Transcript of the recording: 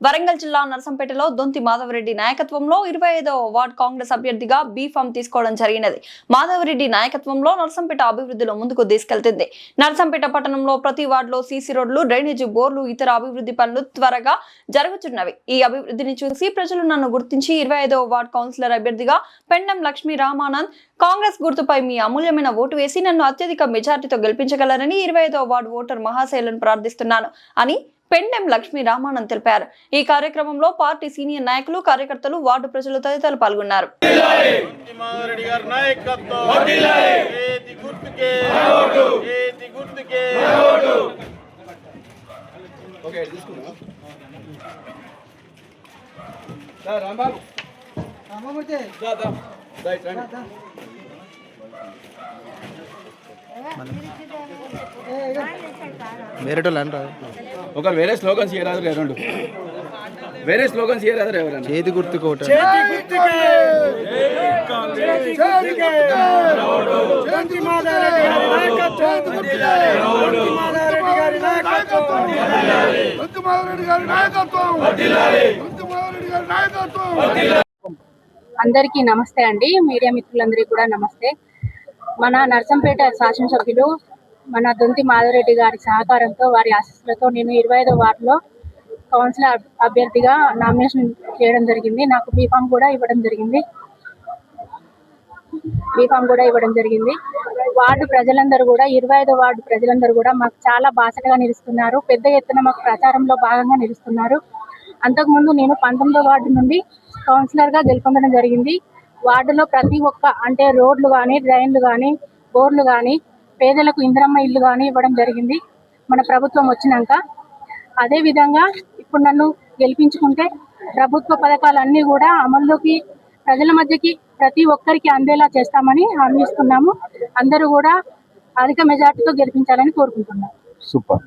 వరంగల్ జిల్లా నరసంపేటలో దొంతి మాధవరెడ్డి నాయకత్వంలో ఇరవై ఐదవ వార్డ్ కాంగ్రెస్ అభ్యర్థిగా బీఫామ్ తీసుకోవడం జరిగినది. మాధవరెడ్డి నాయకత్వంలో నరసంపేట అభివృద్ధిలో ముందుకు తీసుకెళ్తుంది. నరసంపేట పట్టణంలో ప్రతి వార్డులో సీసీ రోడ్లు డ్రైనేజీ బోర్లు ఇతర అభివృద్ధి పనులు త్వరగా జరుగుతున్నవి. ఈ అభివృద్ధిని చూసి ప్రజలు నన్ను గుర్తించి ఇరవై ఐదవ వార్డ్ కౌన్సిలర్ అభ్యర్థిగా పెండం లక్ష్మీ రామానంద్ కాంగ్రెస్ గుర్తుపై మీ అమూల్యమైన ఓటు వేసి నన్ను అత్యధిక మెజార్టీతో గెలిపించగలరని ఇరవై ఐదవ వార్డు ఓటర్ మహాశైలను ప్రార్థిస్తున్నాను అని పెండెం లక్ష్మీ రామానంద్ తెలిపారు. ఈ కార్యక్రమంలో పార్టీ సీనియర్ నాయకులు కార్యకర్తలు వార్డు ప్రజలు తదితరులు పాల్గొన్నారు. వేరేటోళ్ళు అంటారు ఒక వేరే స్లోగన్స్ ఇయరాదు రెండు. వేరే స్లోగన్స్ ఇయరాదు ఎవరైనా చేతి అందరికీ నమస్తే అండి. మీడియా మిత్రులందరికీ కూడా నమస్తే. మన నర్సంపేట శాసనసభ్యులు మన దొంతి మాధవరెడ్డి గారి సహకారంతో వారి ఆశీస్సులతో నేను ఇరవై ఐదో వార్డులో కౌన్సిలర్ అభ్యర్థిగా నామినేషన్ చేయడం జరిగింది. నాకు బీఫామ్ కూడా ఇవ్వడం జరిగింది. బీఫామ్ కూడా ఇవ్వడం జరిగింది. వార్డు ప్రజలందరూ కూడా ఇరవై ఐదో వార్డు ప్రజలందరూ కూడా మాకు చాలా బాసటగా నిలుస్తున్నారు. పెద్ద ఎత్తున మాకు ప్రచారంలో భాగంగా నిలుస్తున్నారు. అంతకుముందు నేను పంతొమ్మిదో వార్డు నుండి కౌన్సిలర్గా గెలుపొందడం జరిగింది. వార్డులో ప్రతి ఒక్క అంటే రోడ్లు కానీ డ్రైన్లు కానీ బోర్లు కానీ పేదలకు ఇందిరమ్మ ఇల్లు కానీ ఇవ్వడం జరిగింది. మన ప్రభుత్వం వచ్చినాక అదే విధంగా ఇప్పుడు నన్ను గెలిపించుకుంటే ప్రభుత్వ పథకాలన్నీ కూడా అమల్లోకి ప్రజల మధ్యకి ప్రతి ఒక్కరికి అందేలా చేస్తామని హామీ ఇస్తున్నాము. అందరూ కూడా అధిక మెజార్టీతో గెలిపించాలని కోరుకుంటున్నాం. సూపర్.